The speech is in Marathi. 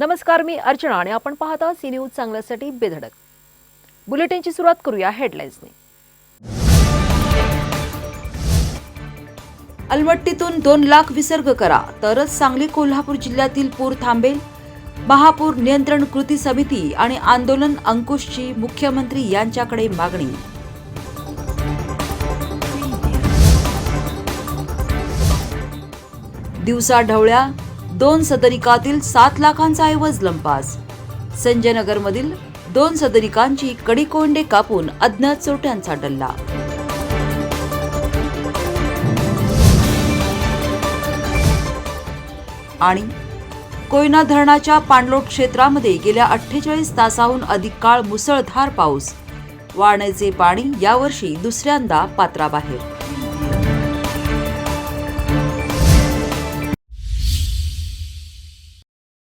नमस्कार मी अर्चना आणि आपण पाहता सी न्यूज चांगल्यासाठी बेधडक. बुलेटिनची सुरुवात करूया हेडलाईन्सने. अलमट्टीतून दोन लाख विसर्ग करा तरच सांगली कोल्हापूर जिल्ह्यातील पूर थांबेल. महापूर नियंत्रण कृती समिती आणि आंदोलन अंकुशची मुख्यमंत्री यांच्याकडे मागणी. दिवसा ढवळ्या दोन सदनिकातील सात लाखांचा ऐवज लंपास. संजयनगरमधील दोन सदनिकांची कडीकोंडे कापून अज्ञात चोरट्यांचा डल्ला. आणि कोयना धरणाच्या पाणलोट क्षेत्रामध्ये गेल्या अठ्ठेचाळीस तासाहून अधिक काळ मुसळधार पाऊस. वाळण्याचे पाणी यावर्षी दुसऱ्यांदा पात्राबाहेर